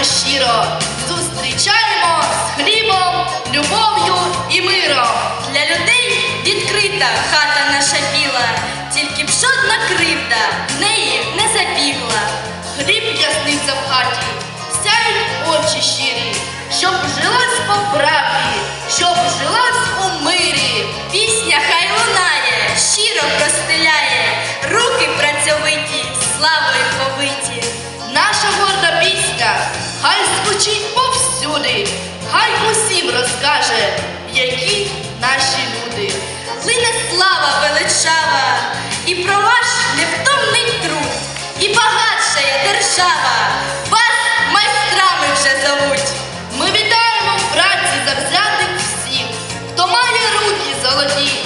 вітаємо щиро, зустрічаємо з хлібом, любов'ю і миром. Для людей відкрита хата наша біла, тільки б жодна кривда в неї не забігла. Хліб ясниця в хаті, сяють очі щирі, щоб жилась по правді, щоб жилась у мирі. Пісня хай лунає, щиро простеляє, руки працьовиті, славою люди, хай усім розкаже, які наші люди. Лине слава величава, і про ваш невтомний труд, і багатшає держава. Вас майстрами вже зовуть. Ми вітаємо праці завзятих всіх, хто має руки золоті.